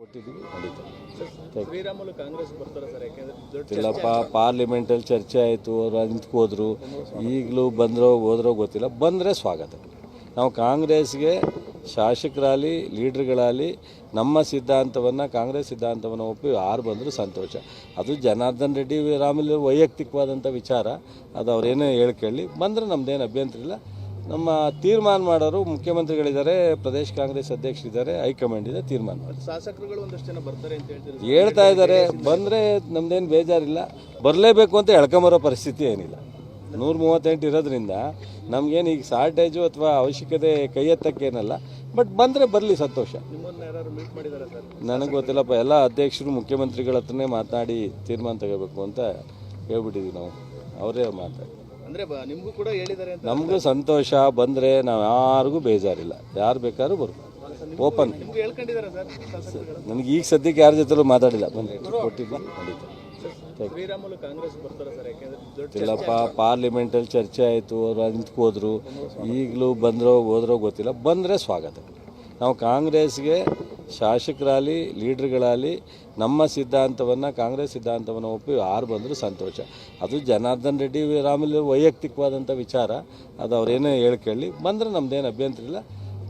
ಕೊಟ್ಟಿದ್ದೀವಿ. ನಡೀತಾ ಶ್ರೀರಾಮುಲು ಕಾಂಗ್ರೆಸ್ ಬರ್ತಾರೆ ಸರ್ ಯಾಕೆಂದ್ರೆ ದೊಡ್ಡ ಇಲ್ಲಪ್ಪ ಪಾರ್ಲಿಮೆಂಟಲ್ಲಿ ಚರ್ಚೆ ಆಯಿತು ಅವ್ರು ನಿಂತ್ಕೋದ್ರು. ಈಗಲೂ ಬಂದರೋ ಹೋದ್ರೋ ಗೊತ್ತಿಲ್ಲ. ಬಂದರೆ ಸ್ವಾಗತ. ನಾವು ಕಾಂಗ್ರೆಸ್ಗೆ ಶಾಸಕರಾಗಲಿ ಲೀಡ್ರ್ಗಳಾಗಲಿ ನಮ್ಮ ಸಿದ್ಧಾಂತವನ್ನು ಕಾಂಗ್ರೆಸ್ ಸಿದ್ಧಾಂತವನ್ನು ಒಪ್ಪಿ ಯಾರು ಬಂದರೂ ಸಂತೋಷ. ಅದು ಜನಾರ್ದನ್ ರೆಡ್ಡಿ ರಾಮುಲು ವೈಯಕ್ತಿಕವಾದಂಥ ವಿಚಾರ. ಅದು ಅವ್ರೇನೇ ಹೇಳ್ಕೊಳ್ಳಿ ಬಂದರೆ ನಮ್ಮದೇನು ಅಭ್ಯಂತರ ಇಲ್ಲ. ನಮ್ಮ ತೀರ್ಮಾನ ಮಾಡೋರು ಮುಖ್ಯಮಂತ್ರಿಗಳಿದ್ದಾರೆ ಪ್ರದೇಶ ಕಾಂಗ್ರೆಸ್ ಅಧ್ಯಕ್ಷರಿದ್ದಾರೆ ಹೈಕಮಾಂಡ್ ಇದೆ ತೀರ್ಮಾನ ಮಾಡಿ ಶಾಸಕರುಗಳು ಒಂದಷ್ಟು ಜನ ಬರ್ತಾರೆ ಅಂತ ಹೇಳ್ತಾರೆ ಹೇಳ್ತಾ ಇದ್ದಾರೆ ಬಂದರೆ ನಮ್ದೇನು ಬೇಜಾರಿಲ್ಲ. ಬರಲೇಬೇಕು ಅಂತ ಎಳ್ಕೊಂಬರೋ ಪರಿಸ್ಥಿತಿ ಏನಿಲ್ಲ. ನೂರ ಮೂವತ್ತೆಂಟು ಇರೋದ್ರಿಂದ ನಮ್ಗೇನು ಈಗ ಶಾರ್ಟೇಜು ಅಥವಾ ಅವಶ್ಯಕತೆ ಕೈ ಎತ್ತಕ್ಕೇನಲ್ಲ ಬಟ್ ಬಂದರೆ ಬರಲಿ ಸಂತೋಷ. ನನಗೆ ಗೊತ್ತಿಲ್ಲಪ್ಪ ಎಲ್ಲ ಅಧ್ಯಕ್ಷರು ಮುಖ್ಯಮಂತ್ರಿಗಳ ಹತ್ರನೇ ಮಾತನಾಡಿ ತೀರ್ಮಾನ ತಗೋಬೇಕು ಅಂತ ಹೇಳ್ಬಿಟ್ಟಿದ್ದೀವಿ ನಾವು. ಅವರೇ ಮಾತಾಡಿ. ಅಂದ್ರೆ ಬ- ಕೂಡ ಹೇಳಿದ್ದಾರೆ ಅಂತ ನಮಗೂ ಸಂತೋಷ ಬಂದರೆ ನಾವು ಯಾರಿಗೂ ಬೇಜಾರಿಲ್ಲ. ಯಾರು ಬೇಕಾದ್ರೂ ಬರ್ಬೋದು ಓಪನ್ ನಿಮ್ಗೂ ಹೇಳ್ಕೊಂಡಿದ್ದಾರೆ ಸರ್ ನನಗೆ ಈಗ ಸದ್ಯಕ್ಕೆ ಯಾರ ಜೊತೆಲೂ ಮಾತಾಡಿಲ್ಲ. ಬಂದು ಕೊಟ್ಟಿದ್ವಿ ನಡೀತು ಶ್ರೀರಾಮುಲು ಕಾಂಗ್ರೆಸ್ ಬರ್ತಾರೆ ಸರ್? ಯಾಕೆಂದ್ರೆ ದೊಡ್ಡ ಇಲ್ಲಪ್ಪ ಪಾರ್ಲಿಮೆಂಟಲ್ಲಿ ಚರ್ಚೆ ಆಯಿತು. ಅವ್ರು ನಿಂತ್ಕೋದ್ರು ಈಗಲೂ ಬಂದರೋ ಹೋದ್ರೋ ಗೊತ್ತಿಲ್ಲ. ಬಂದರೆ ಸ್ವಾಗತ. ನಾವು ಕಾಂಗ್ರೆಸ್ಗೆ ಶಾಸಕರಾಗಲಿ ಲೀಡ್ರ್ಗಳಾಗಲಿ ನಮ್ಮ ಸಿದ್ಧಾಂತವನ್ನು ಕಾಂಗ್ರೆಸ್ ಸಿದ್ಧಾಂತವನ್ನು ಒಪ್ಪಿ ಯಾರು ಬಂದರೂ ಸಂತೋಷ. ಅದು ಜನಾರ್ದನ್ ರೆಡ್ಡಿ ರಾಮುಲು ವೈಯಕ್ತಿಕವಾದಂಥ ವಿಚಾರ. ಅದು ಅವ್ರೇನೇ ಹೇಳ್ಕೊಳ್ಳಿ ಬಂದರೆ ನಮ್ಮದೇನು ಅಭ್ಯಂತರ ಇಲ್ಲ.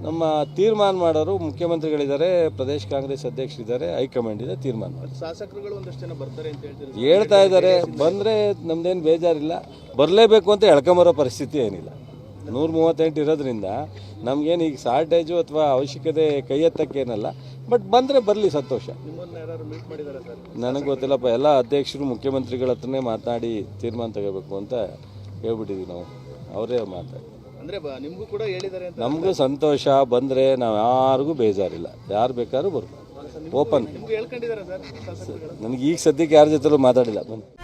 ನಮ್ಮ ತೀರ್ಮಾನ ಮಾಡೋರು ಮುಖ್ಯಮಂತ್ರಿಗಳಿದ್ದಾರೆ ಪ್ರದೇಶ ಕಾಂಗ್ರೆಸ್ ಅಧ್ಯಕ್ಷರಿದ್ದಾರೆ ಹೈಕಮಾಂಡ್ ಇದೆ ತೀರ್ಮಾನ ಮಾಡಿ. ಶಾಸಕರುಗಳು ಒಂದಷ್ಟು ಜನ ಬರ್ತಾರೆ ಅಂತ ಹೇಳ್ತಾ ಇದ್ದಾರೆ ಬಂದರೆ ನಮ್ದೇನು ಬೇಜಾರಿಲ್ಲ. ಬರಲೇಬೇಕು ಅಂತ ಎಳ್ಕೊಂಬರೋ ಪರಿಸ್ಥಿತಿ ಏನಿಲ್ಲ. ನೂರ ಮೂವತ್ತೆಂಟು ಇರೋದ್ರಿಂದ ನಮಗೇನು ಈಗ ಶಾರ್ಟೇಜು ಅಥವಾ ಅವಶ್ಯಕತೆ ಕೈ ಎತ್ತಕ್ಕೇನಲ್ಲ ಬಟ್ ಬಂದರೆ ಬರಲಿ ಸಂತೋಷ. ನನಗೆ ಗೊತ್ತಿಲ್ಲಪ್ಪ ಎಲ್ಲ ಅಧ್ಯಕ್ಷರು ಮುಖ್ಯಮಂತ್ರಿಗಳ ಹತ್ರನೇ ಮಾತನಾಡಿ ತೀರ್ಮಾನ ತಗೋಬೇಕು ಅಂತ ಹೇಳ್ಬಿಟ್ಟಿದ್ದೀವಿ ನಾವು. ಅವರೇ ಮಾತಾಡಿ. ಅಂದ್ರೆ ಬ- ಕೂಡ ಹೇಳಿದ್ದಾರೆ ಅಂತ ನಮಗೂ ಸಂತೋಷ ಬಂದರೆ ನಾವು ಯಾರಿಗೂ ಬೇಜಾರಿಲ್ಲ. ಯಾರು ಬೇಕಾದ್ರೂ ಬರ್ಬೋದು. ಓಪನ್ ನನಗೆ ಈಗ ಸದ್ಯಕ್ಕೆ ಯಾರ ಜೊತೆಲೂ ಮಾತಾಡಿಲ್ಲ. ಬನ್ನಿ.